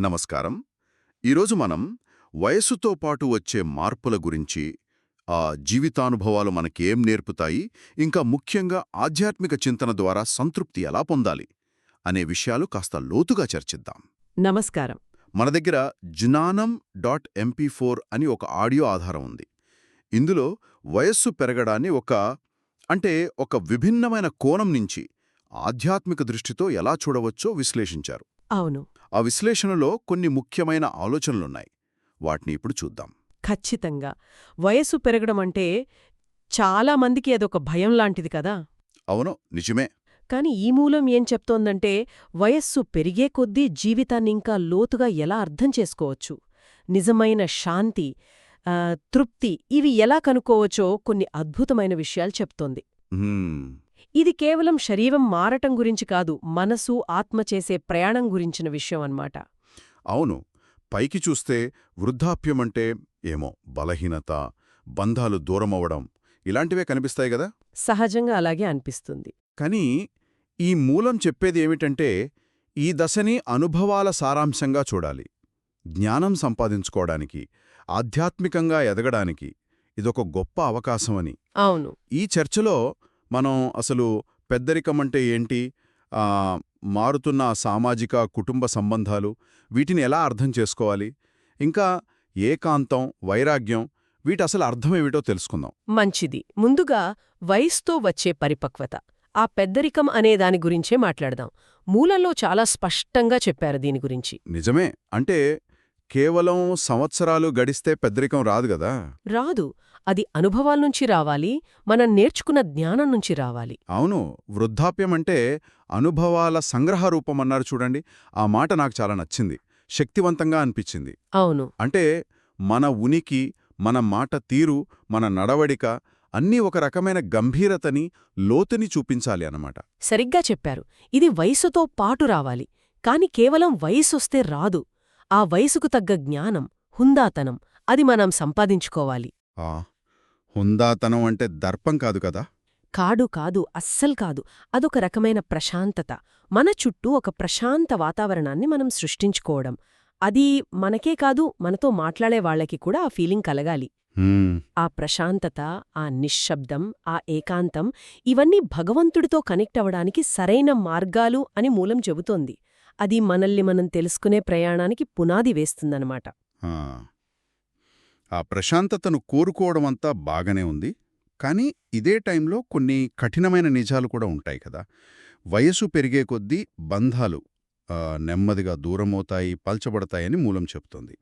నమస్కారం. ఈరోజు మనం వయస్సుతో పాటు వచ్చే మార్పుల గురించి ఆ జీవితానుభవాలు మనకేం నేర్పుతాయి ఇంకా ముఖ్యంగా ఆధ్యాత్మిక చింతన ద్వారా సంతృప్తి ఎలా పొందాలి అనే విషయాలు కాస్త లోతుగా చర్చిద్దాం. నమస్కారం. మన దగ్గర జ్ఞానం డాట్ ఎంపీ ఫోర్ అని ఒక ఆడియో ఆధారం ఉంది. ఇందులో వయస్సు పెరగడాన్ని ఒక అంటే ఒక విభిన్నమైన కోణం నుంచి ఆధ్యాత్మిక దృష్టితో ఎలా చూడవచ్చో విశ్లేషించారు. అవును. ఆ విశ్లేషణలో కొన్ని ముఖ్యమైన ఆలోచనలున్నాయి. వాటిని ఇప్పుడు చూద్దాం. ఖచ్చితంగా. వయస్సు పెరగడం అంటే చాలా మందికి అదొక భయం లాంటిది కదా? అవును నిజమే. కాని ఈ మూలం ఏం చెప్తోందంటే వయస్సు పెరిగే కొద్దీ జీవితాన్నింకా లోతుగా ఎలా అర్థం చేసుకోవచ్చు? నిజమైన శాంతి తృప్తి ఇవి ఎలా కనుక్కోవచ్చో కొన్ని అద్భుతమైన విషయాలు చెప్తోంది. ఇది కేవలం శరీరం మారటం గురించి కాదు మనసు ఆత్మ చేసే ప్రయాణం గురించిన విషయం అన్నమాట. అవును. పైకి చూస్తే వృద్ధాప్యమంటే ఏమో బలహీనత బంధాలు దూరమవడం ఇలాంటివే కనిపిస్తాయి గదా సహజంగా అలాగే అనిపిస్తుంది. కానీ ఈ మూలం చెప్పేది ఏమిటంటే ఈ దశని అనుభవాల సారాంశంగా చూడాలి. జ్ఞానం సంపాదించుకోవడానికి ఆధ్యాత్మికంగా ఎదగడానికి ఇదొక గొప్ప అవకాశమని. అవును. ఈ చర్చలో మనం అసలు పెద్దరికమంటే ఏంటి? ఆ, మారుతున్న సామాజిక కుటుంబ సంబంధాలు వీటిని ఎలా అర్థం చేసుకోవాలి? ఇంకా ఏకాంతం వైరాగ్యం వీటి అసలు అర్థమేమిటో తెలుసుకుందాం. మంచిది. ముందుగా వయస్తో వచ్చే పరిపక్వత. ఆ పెద్దరికం అనే దాని గురించే మాట్లాడదాం. మూలంలో చాలా స్పష్టంగా చెప్పారు దీని గురించి. నిజమే. అంటే కేవలం సంవత్సరాలు గడిస్తే పెద్దరికం రాదు గదా రాదు. అది అనుభవాల నుంచి రావాలి మనం నేర్చుకున్న జ్ఞానం నుంచి రావాలి. అవును వృద్ధాప్యం అంటే అనుభవాల సంగ్రహ రూపమన్నారు చూడండి ఆ మాట నాకు చాలా నచ్చింది శక్తివంతంగా అనిపించింది. అవును. అంటే మన ఉనికి మన మాట తీరు మన నడవడిక అన్నీ ఒక రకమైన గంభీరతని లోతుని చూపించాలి అన్నమాట. సరిగ్గా చెప్పారు. ఇది వయసుతో పాటు రావాలి కాని కేవలం వయసొస్తే రాదు. ఆ వయసుకు తగ్గ జ్ఞానం హుందాతనం అది మనం సంపాదించుకోవాలి. హుందాతనం అంటే దర్పం కాదు కదా? కాడు కాదు అస్సలు కాదు. అదొక రకమైన ప్రశాంతత. మన చుట్టూ ఒక ప్రశాంత వాతావరణాన్ని మనం సృష్టించుకోవడం. అది మనకే కాదు మనతో మాట్లాడే వాళ్ళకి కూడా ఆ ఫీలింగ్ కలగాలి. ఆ ప్రశాంతత ఆ నిశ్శబ్దం ఆ ఏకాంతం ఇవన్నీ భగవంతుడితో కనెక్ట్ అవ్వడానికి సరైన మార్గాలు అని మూలం చెబుతోంది. అది మనల్ని మనం తెలుసుకునే ప్రయాణానికి పునాది వేస్తుందన్నమాట. ఆ. ప్రశాంతతను కోరుకోవడమంతా బాగానే ఉంది. కానీ ఇదే టైంలో కొన్ని కఠినమైన నిజాలు కూడా ఉంటాయి కదా. వయసు పెరిగే కొద్దీ బంధాలు నెమ్మదిగా దూరమవుతాయి పల్చబడతాయని మూలం చెప్తోంది.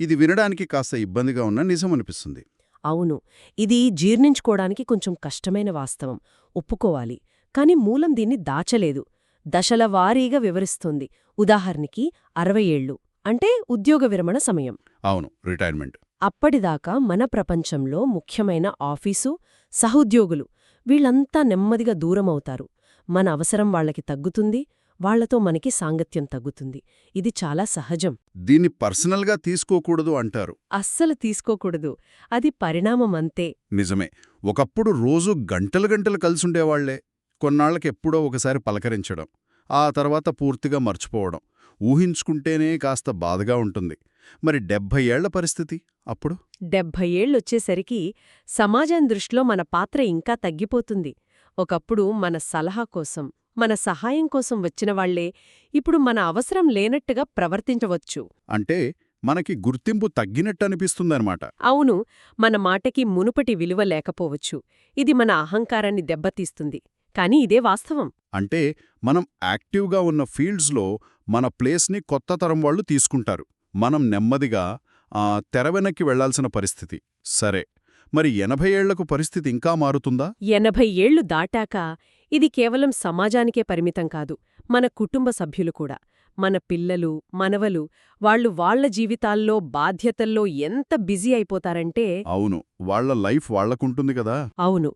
ఇది వినడానికి కాస్త ఇబ్బందిగా ఉన్న నిజం అనిపిస్తుంది అవును. ఇది జీర్ణించుకోవడానికి కొంచెం కష్టమైన వాస్తవం. ఒప్పుకోవాలి. కాని మూలం దీన్ని దాచలేదు. దశల వారీగా వివరిస్తుంది. ఉదాహరణకి అరవై ఏళ్ళు. అంటే ఉద్యోగ విరమణ సమయం. అవును. రిటైర్మెంట్. అప్పటిదాకా మన ప్రపంచంలో ముఖ్యమైన ఆఫీసు సహోద్యోగులు వీళ్ళంతా నెమ్మదిగా దూరమవుతారు. మన అవసరం వాళ్ళకి తగ్గుతుంది వాళ్ళతో మనకి సాంగత్యం తగ్గుతుంది. ఇది చాలా సహజం. దీన్ని పర్సనల్గా తీసుకోకూడదు అంటారు. అస్సలు తీసుకోకూడదు. అది పరిణామమంతే నిజమే. ఒకప్పుడు రోజు గంటలు గంటలు కలిసుండేవాళ్ళే. కొన్నాళ్ళకి ఎప్పుడో ఒకసారి పలకరించడం ఆ తర్వాత పూర్తిగా మర్చిపోవడం ఊహించుకుంటేనే కాస్త బాధగా ఉంటుంది. మరి డెబ్భై ఏళ్ళ పరిస్థితి అప్పుడు? డెబ్భై ఏళ్ళొచ్చేసరికి సమాజం దృష్టిలో మన పాత్ర ఇంకా తగ్గిపోతుంది. ఒకప్పుడు మన సలహా కోసం మన సహాయం కోసం వచ్చిన వాళ్ళే ఇప్పుడు మన అవసరం లేనట్టుగా ప్రవర్తించవచ్చు. అంటే మనకి గుర్తింపు తగ్గినట్టు అనిపిస్తుందన్నమాట అవును మన మాటకి మునుపటి విలువ లేకపోవచ్చు. ఇది మన అహంకారాన్ని దెబ్బతీస్తుంది. కాని ఇదే వాస్తవం. అంటే మనం యాక్టివ్గా ఉన్న ఫీల్డ్స్లో మన ప్లేస్ని కొత్త తరం వాళ్ళు తీసుకుంటారు. మనం నెమ్మదిగా ఆ, తెరవెనక్కి వెళ్ళాల్సిన పరిస్థితి. సరే మరి ఎనభై ఏళ్ళకు పరిస్థితి ఇంకా మారుతుందా? ఎనభై ఏళ్ళు దాటాక ఇది కేవలం సమాజానికే పరిమితం కాదు మన కుటుంబ సభ్యులు కూడా. మన పిల్లలు మనవలు వాళ్ళు వాళ్ళ జీవితాల్లో బాధ్యతల్లో ఎంత బిజీ అయిపోతారంటే అవును వాళ్ళ లైఫ్ వాళ్ళకుంటుంది కదా. అవును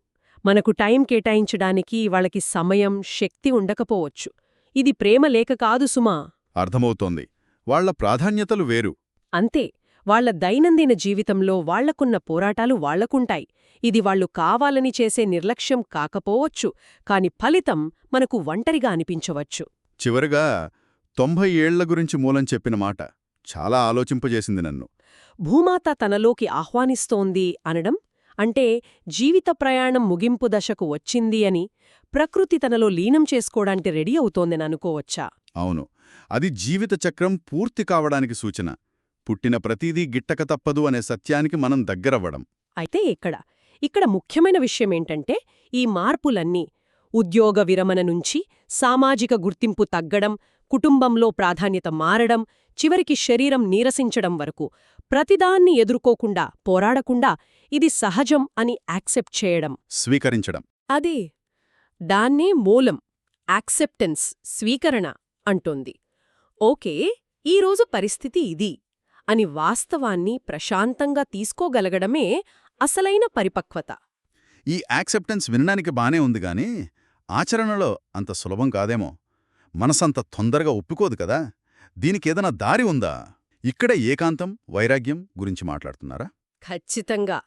మనకు టైం కేటాయించడానికి వాళ్ళకి సమయం శక్తి ఉండకపోవచ్చు. ఇది ప్రేమ లేక కాదు సుమా. అర్థమవుతోంది. వాళ్ళ ప్రాధాన్యతలు వేరు. అంతే వాళ్ళ దైనందిన జీవితంలో వాళ్ళకున్న పోరాటాలు వాళ్ళకుంటాయి. ఇది వాళ్ళు కావాలని చేసే నిర్లక్ష్యం కాకపోవచ్చు కాని ఫలితం మనకు ఒంటరిగా అనిపించవచ్చు. చివరగా తొంభై ఏళ్ళ గురించి మూలం చెప్పిన మాట చాలా ఆలోచింపజేసింది నన్ను. భూమాత తనలోకి ఆహ్వానిస్తోంది అనడం అంటే జీవిత ప్రయాణం ముగింపు దశకు వచ్చింది అని ప్రకృతి తనలో లీనం చేసుకోవడానికి రెడీ అవుతోందని అనుకోవచ్చా? అవును. అది జీవిత చక్రం పూర్తి కావడానికి సూచన. పుట్టిన ప్రతిదీ గిట్టక తప్పదు అనే సత్యానికి మనం దగ్గరవ్వడం. అయితే ఇక్కడ ఇక్కడ ముఖ్యమైన విషయమేంటంటే ఈ మార్పులన్నీ ఉద్యోగ విరమణ నుంచి సామాజిక గుర్తింపు తగ్గడం కుటుంబంలో ప్రాధాన్యత మారడం చివరికి శరీరం నీరసించడం వరకు ప్రతిదాన్ని ఎదుర్కోకుండా పోరాడకుండా ఇది సహజం అని యాక్సెప్ట్ చేయడం. స్వీకరించడం. అదే దాన్నే మూలం యాక్సెప్టెన్స్ స్వీకరణ. అంటోంది. ఓకే ఈరోజు పరిస్థితి ఇది అని వాస్తవాన్ని ప్రశాంతంగా తీసుకోగలగడమే అసలైన పరిపక్వత. ఈ యాక్సెప్టెన్స్ వినడానికి బానే ఉంది గాని ఆచరణలో అంత సులభం కాదేమో. మనసంత తొందరగా ఒప్పుకోదు కదా. దీనికేదైనా దారి ఉందా? ఇక్కడే ఏకాంతం వైరాగ్యం గురించి మాట్లాడుతున్నారా? ఖచ్చితంగా.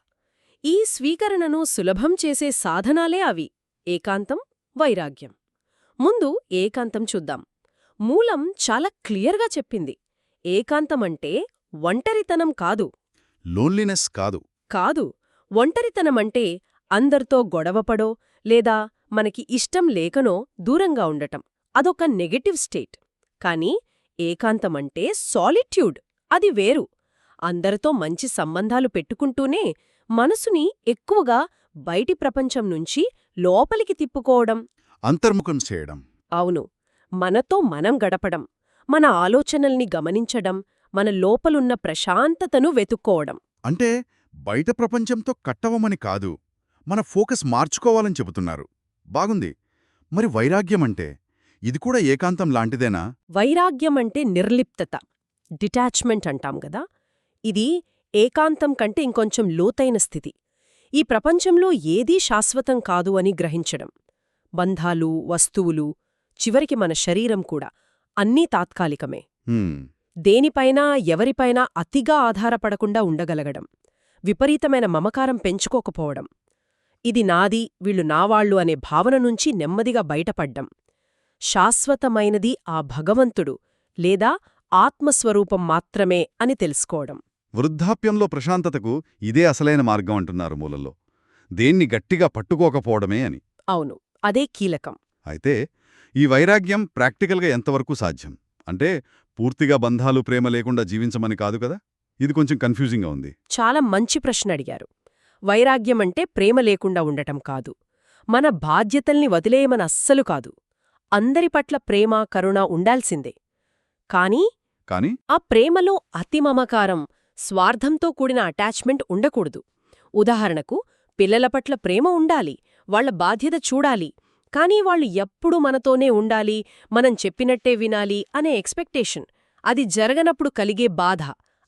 ఈ స్వీకరణను సులభం చేసే సాధనాలే అవి ఏకాంతం వైరాగ్యం. ముందు ఏకాంతం చూద్దాం. మూలం చాలా క్లియర్గా చెప్పింది. ఏకాంతమంటే ఒంటరితనం కాదు. లోన్లీనెస్ కాదు. కాదు. ఒంటరితనమంటే అందరితో గొడవపడో లేదా మనకి ఇష్టం లేకనో దూరంగా ఉండటం. అదొక నెగటివ్ స్టేట్. కానీ ఏకాంతమంటే సాలిట్యూడ్. అది వేరు. అందరితో మంచి సంబంధాలు పెట్టుకుంటూనే మనసుని ఎక్కువగా బయటి ప్రపంచం నుంచి లోపలికి తిప్పుకోవడం. అంతర్ముఖం చేయడం. అవును. మనతో మనం గడపడం మన ఆలోచనల్ని గమనించడం మన లోపలున్న ప్రశాంతతను వెతుక్కోవడం. అంటే బయట ప్రపంచంతో కట్టవమని కాదు మన ఫోకస్ మార్చుకోవాలని చెబుతున్నారు. బాగుంది. మరి వైరాగ్యమంటే ఇది కూడా ఏకాంతం లాంటిదేనా? వైరాగ్యం అంటే నిర్లిప్తత డిటాచ్మెంట్ అంటాం గదా. ఇది ఏకాంతం కంటే ఇంకొంచెం లోతైన స్థితి. ఈ ప్రపంచంలో ఏదీ శాశ్వతం కాదు అని గ్రహించడం. బంధాలు వస్తువులు చివరికి మన శరీరం కూడా అన్నీ తాత్కాలికమే. దేనిపైనా ఎవరిపైనా అతిగా ఆధారపడకుండా ఉండగలగడం విపరీతమైన మమకారం పెంచుకోకపోవడం ఇది నాది వీళ్ళు నావాళ్ళు అనే భావన నుంచి నెమ్మదిగా బయటపడ్డం శాశ్వతమైనది ఆ భగవంతుడు లేదా ఆత్మస్వరూపం మాత్రమే అని తెలుసుకోవడం. వృద్ధాప్యంలో ప్రశాంతతకు ఇదే అసలైన మార్గం అంటున్నారు మూలంలో దేన్ని గట్టిగా పట్టుకోకపోవడమే అని. అవును అదే కీలకం. అయితే ఈ వైరాగ్యం ప్రాక్టికల్గా ఎంతవరకు సాధ్యం? అంటే పూర్తిగా బంధాలు ప్రేమ లేకుండా జీవించమని కాదు కదా? ఇది కొంచెం కన్ఫ్యూజింగ్గా ఉంది. చాలా మంచి ప్రశ్న అడిగారు. వైరాగ్యమంటే ప్రేమ లేకుండా ఉండటం కాదు. మన బాధ్యతల్ని వదిలేయమని అస్సలు కాదు. అందరి పట్ల ప్రేమ కరుణ ఉండాల్సిందే. కానీ కానీ? ఆ ప్రేమలో అతి మమకారం స్వార్థంతో కూడిన అటాచ్మెంట్ ఉండకూడదు. ఉదాహరణకు పిల్లల పట్ల ప్రేమ ఉండాలి వాళ్ళ బాధ్యత చూడాలి కానీ వాళ్ళు ఎప్పుడూ మనతోనే ఉండాలి మనం చెప్పినట్టే వినాలి అనే ఎక్స్పెక్టేషన్. అది జరగనప్పుడు కలిగే బాధ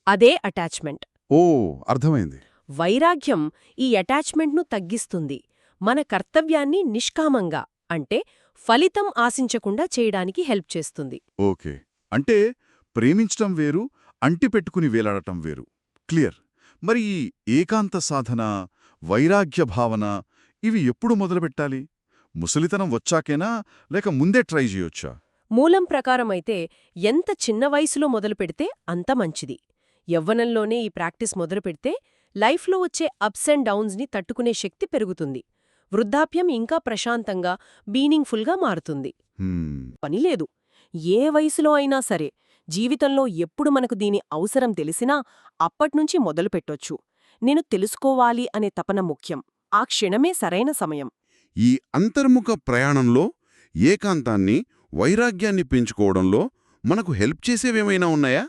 అదే అటాచ్మెంట్. ఓ అర్థమైంది. వైరాగ్యం ఈ అటాచ్మెంట్ను తగ్గిస్తుంది. మన కర్తవ్యాన్ని నిష్కామంగా అంటే ఫలితం ఆశించకుండా చేయడానికి హెల్ప్ చేస్తుంది. ఓకే. అంటే ప్రేమించటం వేరు అంటిపెట్టుకుని వేలాడటం వేరు. క్లియర్. మరి ఈ ఏకాంత సాధన వైరాగ్య భావన ఇవి ఎప్పుడు మొదలుపెట్టాలి? ముసలితనం వచ్చాకేనా లేక ముందే ట్రై చేయొచ్చా? మూలం ప్రకారమైతే ఎంత చిన్న వయసులో మొదలుపెడితే అంత మంచిది. యవ్వనంలోనే ఈ ప్రాక్టీస్ మొదలుపెడితే లైఫ్లో వచ్చే అప్స్ అండ్ డౌన్స్ని తట్టుకునే శక్తి పెరుగుతుంది. వృద్ధాప్యం ఇంకా ప్రశాంతంగా మీనింగ్ఫుల్గా మారుతుంది. పనిలేదు ఏ వయసులో అయినా సరే జీవితంలో ఎప్పుడు మనకు దీని అవసరం తెలిసినా అప్పట్నుంచి మొదలుపెట్టొచ్చు. నేను తెలుసుకోవాలి అనే తపన ముఖ్యం. ఆ క్షణమే సరైన సమయం. ఈ అంతర్ముఖ ప్రయాణంలో ఏకాంతాన్ని వైరాగ్యాన్ని పెంచుకోవడంలో మనకు హెల్ప్ చేసేవేమైనా ఉన్నాయా?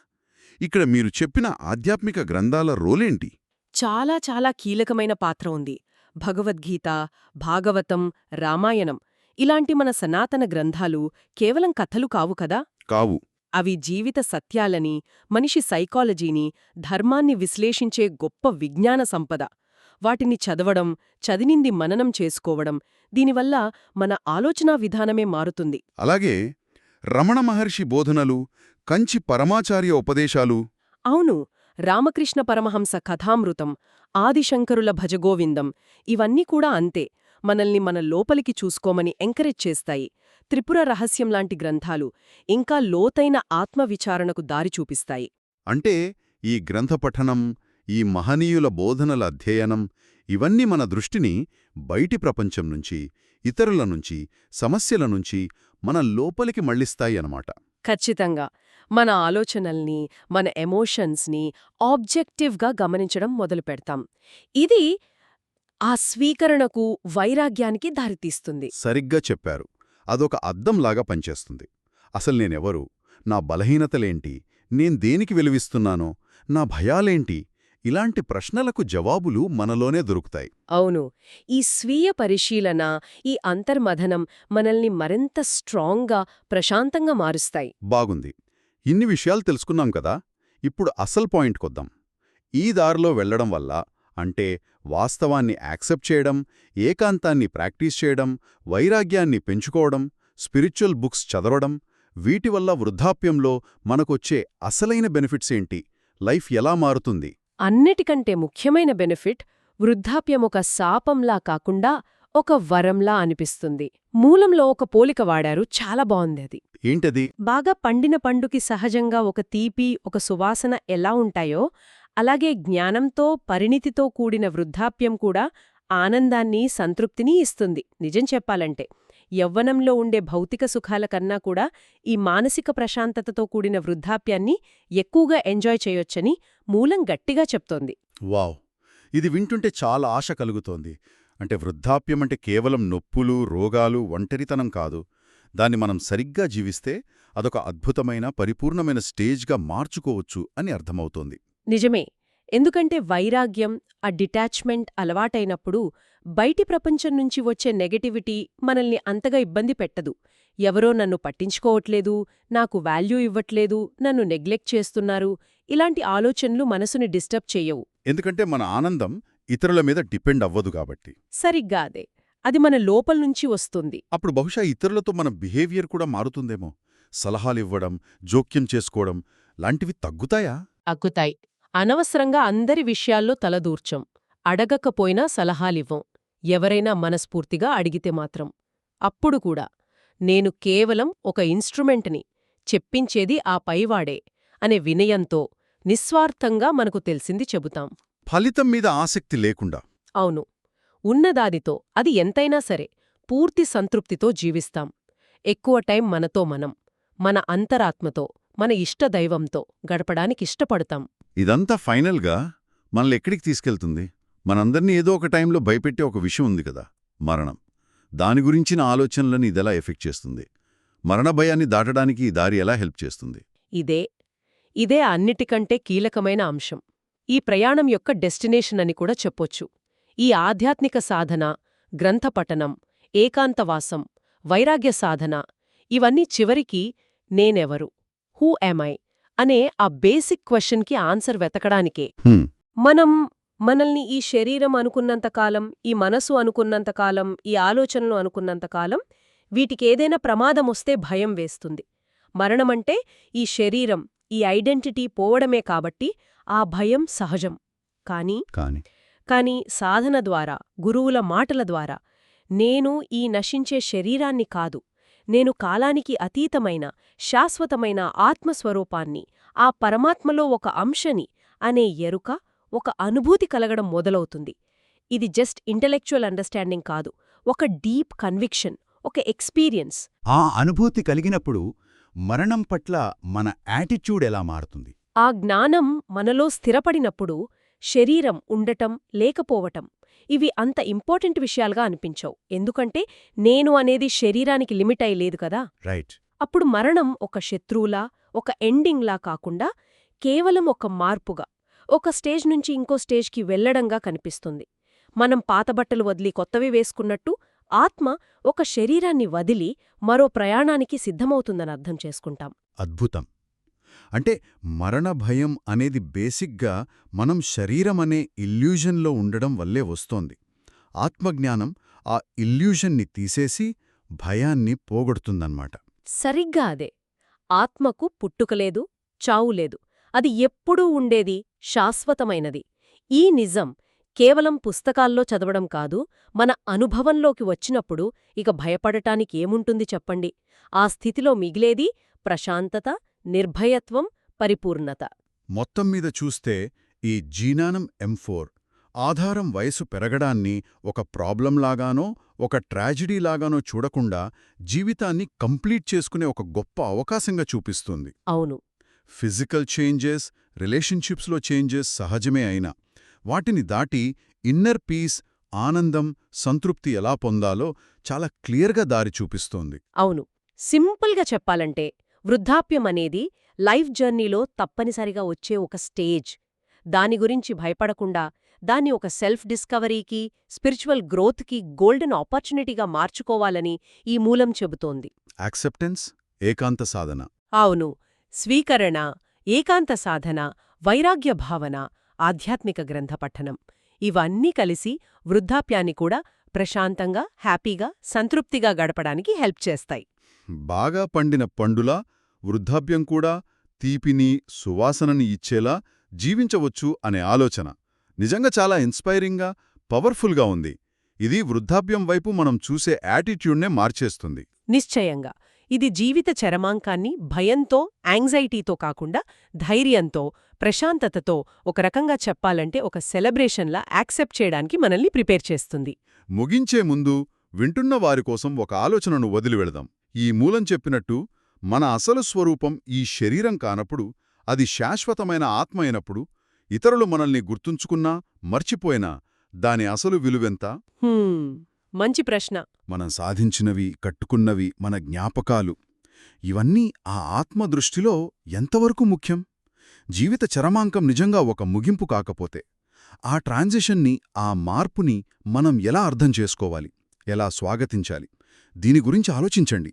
ఇక్కడ మీరు చెప్పిన ఆధ్యాత్మిక గ్రంథాల రోలేంటి? చాలా చాలా కీలకమైన పాత్ర ఉంది. భగవద్గీత భాగవతం రామాయణం ఇలాంటి మన సనాతన గ్రంథాలు కేవలం కథలు కావు కదా? కావు. అవి జీవిత సత్యాలని మనిషి సైకాలజీని ధర్మాన్ని విశ్లేషించే గొప్ప విజ్ఞాన సంపద. వాటిని చదవడం చదివింది మననం చేసుకోవడం దీనివల్ల మన ఆలోచనా విధానమే మారుతుంది. అలాగే రమణ మహర్షి బోధనలు కంచి పరమాచార్య ఉపదేశాలు. అవును రామకృష్ణ పరమహంస కథామృతం ఆదిశంకరుల భజగోవిందం ఇవన్నీ కూడా అంతే. మనల్ని మన లోపలికి చూసుకోమని ఎంకరేజ్ చేస్తాయి. త్రిపుర రహస్యం లాంటి గ్రంథాలు ఇంకా లోతైన ఆత్మవిచారణకు దారి చూపిస్తాయి. అంటే ఈ గ్రంథ పఠనం ఈ మహనీయుల బోధనల అధ్యయనం ఇవన్నీ మన దృష్టిని బయటి ప్రపంచం నుంచి ఇతరుల నుంచి సమస్యల నుంచి మన లోపలికి మళ్ళిస్తాయి అన్నమాట. ఖచ్చితంగా. మన ఆలోచనల్ని మన ఎమోషన్స్ని ఆబ్జెక్టివ్గా గమనించడం మొదలు పెడతాం. ఇది ఆ స్వీకరణకు వైరాగ్యానికి దారితీస్తుంది. సరిగ్గా చెప్పారు. అదొక అద్దంలాగా పనిచేస్తుంది. అసలు నేనెవరు? నా బలహీనతలేంటి? నేను దేనికి విలువిస్తున్నానో? నా భయాలేంటి? ఇలాంటి ప్రశ్నలకు జవాబులు మనలోనే దొరుకుతాయి. అవును. ఈ స్వీయ పరిశీలన ఈ అంతర్మథనం మనల్ని మరింత స్ట్రాంగ్గా ప్రశాంతంగా మారుస్తాయి. బాగుంది. ఇన్ని విషయాలు తెలుసుకున్నాం కదా ఇప్పుడు అసలు పాయింట్కొద్దాం ఈ దారిలో వెళ్ళడం వల్ల అంటే వాస్తవాన్ని యాక్సెప్ట్ చేయడం ఏకాంతాన్ని ప్రాక్టీస్ చేయడం వైరాగ్యాన్ని పెంచుకోవడం స్పిరిచువల్ బుక్స్ చదవడం వీటి వల్ల వృద్ధాప్యంలో మనకొచ్చే అసలైన బెనిఫిట్స్ ఏంటి? లైఫ్ ఎలా మారుతుంది? అన్నిటికంటే ముఖ్యమైన బెనిఫిట్ వృద్ధాప్యం ఒక శాపంలా కాకుండా ఒక వరంలా అనిపిస్తుంది. మూలంలో ఒక పోలిక వాడారు. చాలా బావుంది అది. ఏంటది? బాగా పండిన పండుకి సహజంగా ఒక తీపి ఒక సువాసన ఎలా ఉంటాయో అలాగే జ్ఞానంతో పరిణితితో కూడిన వృద్ధాప్యం కూడా ఆనందాన్ని సంతృప్తిని ఇస్తుంది. నిజం చెప్పాలంటే. యవ్వనంలో ఉండే భౌతిక సుఖాల కన్నా కూడా ఈ మానసిక ప్రశాంతతతో కూడిన వృద్ధాప్యాన్ని ఎక్కువగా ఎంజాయ్ చేయొచ్చని మూలం గట్టిగా చెప్తోంది. వావ్! ఇది వింటుంటే చాలా ఆశ కలుగుతోంది. అంటే వృద్ధాప్యం అంటే కేవలం నొప్పులు రోగాలు ఒంటరితనం కాదు. దాన్ని మనం సరిగ్గా జీవిస్తే అదొక అద్భుతమైన పరిపూర్ణమైన స్టేజ్గా మార్చుకోవచ్చు అని అర్థమవుతోంది. నిజమే. ఎందుకంటే వైరాగ్యం ఆ డిటాచ్మెంట్ అలవాటైనప్పుడు బయటి ప్రపంచం నుంచి వచ్చే నెగటివిటీ మనల్ని అంతగా ఇబ్బంది పెట్టదు. ఎవరో నన్ను పట్టించుకోవట్లేదు నాకు వాల్యూ ఇవ్వట్లేదు నన్ను నెగ్లెక్ట్ చేస్తున్నారు ఇలాంటి ఆలోచనలు మనసుని డిస్టర్బ్ చెయ్యవు ఎందుకంటే మన ఆనందం ఇతరుల మీద డిపెండ్ అవ్వదు కాబట్టి. సరిగ్గా అదే. అది మన లోపల నుంచి వస్తుంది. అప్పుడు బహుశా ఇతరులతో మన బిహేవియర్ కూడా మారుతుందేమో. సలహాలివ్వడం జోక్యం చేసుకోవడం లాంటివి తగ్గుతాయా? అగ్గుతాయి అనవసరంగా అందరి విషయాల్లో తలదూర్చం అడగకపోయినా సలహాలివ్వం. ఎవరైనా మనస్ఫూర్తిగా అడిగితే మాత్రం. అప్పుడు కూడా నేను కేవలం ఒక ఇన్స్ట్రుమెంట్ని చెప్పించేది ఆ పైవాడే అనే వినయంతో నిస్వార్థంగా మనకు తెలిసింది చెబుతాం. ఫలితం మీద ఆసక్తి లేకుండా. అవును. ఉన్నదాదితో అది ఎంతైనా సరే పూర్తి సంతృప్తితో జీవిస్తాం. ఎక్కువ టైం మనతో మనం మన అంతరాత్మతో మన ఇష్టదైవంతో గడపడానికిష్టపడతాం ఇదంతా ఫైనల్గా మనల్ని ఎక్కడికి తీసుకెళ్తుంది? మనందర్నీ ఏదో ఒక టైంలో భయపెట్టే ఒక విషయం ఉంది కదా మరణం. దాని గురించిన ఆలోచనలను ఇదెలా ఎఫెక్ట్ చేస్తుంది? మరణ భయాన్ని దాటడానికి ఈ దారి ఎలా హెల్ప్ చేస్తుంది? ఇదే ఇదే అన్నిటికంటే కీలకమైన అంశం. ఈ ప్రయాణం యొక్క డెస్టినేషన్ అని కూడా చెప్పొచ్చు. ఈ ఆధ్యాత్మిక సాధన గ్రంథపఠనం ఏకాంతవాసం వైరాగ్య సాధన ఇవన్నీ చివరికి నేనెవరు? Who I? అనే ఆ బేసిక్ క్వశ్చన్కి ఆన్సర్ వెతకడానికే. మనం మనల్ని ఈ శరీరం అనుకున్నంతకాలం ఈ మనసు అనుకున్నంతకాలం ఈ ఆలోచనలు అనుకున్నంతకాలం వీటికేదైనా ప్రమాదమొస్తే భయం వేస్తుంది. మరణమంటే ఈ శరీరం ఈ ఐడెంటిటీ పోవడమే కాబట్టి ఆ భయం సహజం. కాని కాని సాధన ద్వారా గురువుల మాటల ద్వారా నేను ఈ నశించే శరీరాన్ని కాదు. నేను కాలానికి అతీతమైన శాశ్వతమైన ఆత్మస్వరూపాన్ని ఆ పరమాత్మలో ఒక అంశని అనే ఎరుక ఒక అనుభూతి కలగడం మొదలవుతుంది. ఇది జస్ట్ ఇంటలెక్చువల్ అండర్స్టాండింగ్ కాదు ఒక డీప్ కన్విక్షన్ ఒక ఎక్స్పీరియన్స్. ఆ అనుభూతి కలిగినప్పుడు మరణం పట్ల మన యాటిట్యూడ్ ఎలా మారుతుంది? ఆ జ్ఞానం మనలో స్థిరపడినప్పుడు శరీరం ఉండటం లేకపోవటం ఇవి అంత ఇంపార్టెంట్ విషయాలుగా అనిపించవు. ఎందుకంటే నేను అనేది శరీరానికి లిమిట్ అయి లేదు కదా. రైట్. అప్పుడు మరణం ఒక శత్రువులా ఒక ఎండింగ్లా కాకుండా కేవలం ఒక మార్పుగా ఒక స్టేజ్ నుంచి ఇంకో స్టేజ్కి వెళ్ళడంగా కనిపిస్తుంది. మనం పాతబట్టలు వదిలి కొత్తవి వేసుకున్నట్టు ఆత్మ ఒక శరీరాన్ని వదిలి మరో ప్రయాణానికి సిద్ధమవుతుందని అర్థం చేసుకుంటాం. అద్భుతం. అంటే మరణ భయం అనేది బేసిక్గా మనం శరీరం అనే ఇల్యూజన్లో ఉండడం వల్లే వస్తోంది. ఆత్మజ్ఞానం ఆ ఇల్యూజన్ని తీసేసి భయాన్ని పోగొడుతుందన్నమాట. సరిగ్గా అదే. ఆత్మకు పుట్టుకలేదు చావులేదు అది ఎప్పుడూ ఉండేది శాశ్వతమైనది. ఈ నిజం కేవలం పుస్తకాల్లో చదవడం కాదు మన అనుభవంలోకి వచ్చినప్పుడు ఇక భయపడటానికి ఏముంటుంది చెప్పండి? ఆ స్థితిలో మిగిలేది ప్రశాంతత నిర్భయత్వం పరిపూర్ణత. మొత్తం మీద చూస్తే ఈ జీనానం ఎం ఫోర్ ఆధారం వయసు పెరగడాన్ని ఒక ప్రాబ్లంలాగానో ఒక ట్రాజిడీలాగానో చూడకుండా జీవితాన్ని కంప్లీట్ చేసుకునే ఒక గొప్ప అవకాశంగా చూపిస్తుంది. అవును. ఫిజికల్ చేంజెస్ రిలేషన్షిప్స్లో చేంజెస్ సహజమే అయినా వాటిని దాటి ఇన్నర్ పీస్ ఆనందం సంతృప్తి ఎలా పొందాలో చాలా క్లియర్గా దారి చూపిస్తోంది. అవును. సింపుల్గా చెప్పాలంటే వృద్ధాప్యం అనేది లైఫ్ జర్నీలో తప్పనిసరిగా వచ్చే ఒక స్టేజ్. దాని గురించి భయపడకుండా దాన్ని ఒక సెల్ఫ్ డిస్కవరీకి స్పిరిచువల్ గ్రోత్కి గోల్డెన్ ఆపర్చునిటీగా మార్చుకోవాలని ఈ మూలం చెబుతోంది. యాక్సెప్టెన్స్ ఏకాంత సాధన. అవును. స్వీకరణ ఏకాంత సాధన వైరాగ్య భావన ఆధ్యాత్మిక గ్రంథ పఠనం. ఇవన్నీ కలిసి వృద్ధాప్యాన్ని కూడా ప్రశాంతంగా హ్యాపీగా సంతృప్తిగా గడపడానికి హెల్ప్ చేస్తాయి. బాగా పండిన పండులా వృద్ధాప్యం కూడా తీపిని సువాసనని ఇచ్చేలా జీవించవచ్చు అనే ఆలోచన. నిజంగా చాలా ఇన్స్పైరింగ్గా పవర్ఫుల్గా ఉంది. ఇది వృద్ధాప్యం వైపు మనం చూసే యాటిట్యూడ్నే మార్చేస్తుంది. నిశ్చయంగా. ఇది జీవిత చరమాంకాన్ని భయంతో యాంగ్జైటీతో కాకుండా ధైర్యంతో ప్రశాంతతతో ఒక రకంగా చెప్పాలంటే ఒక సెలబ్రేషన్లా యాక్సెప్ట్ చేయడానికి మనల్ని ప్రిపేర్ చేస్తుంది. ముగించే ముందు వింటున్న వారి కోసం ఒక ఆలోచనను వదిలి వెళదాం ఈ మూలం చెప్పినట్టు మన అసలు స్వరూపం ఈ శరీరం కానప్పుడు అది శాశ్వతమైన ఆత్మ అయినప్పుడు ఇతరులు మనల్ని గుర్తుంచుకున్నా మర్చిపోయినా దాని అసలు విలువెంత? మంచి ప్రశ్న. మనం సాధించినవి కట్టుకున్నవి మన జ్ఞాపకాలు. ఇవన్నీ ఆ ఆత్మ దృష్టిలో ఎంతవరకు ముఖ్యం? జీవిత చరమాంకం నిజంగా ఒక ముగింపు కాకపోతే ఆ ట్రాన్సిషన్ని ఆ మార్పుని మనం ఎలా అర్థం చేసుకోవాలి? ఎలా స్వాగతించాలి? దీని గురించి ఆలోచించండి.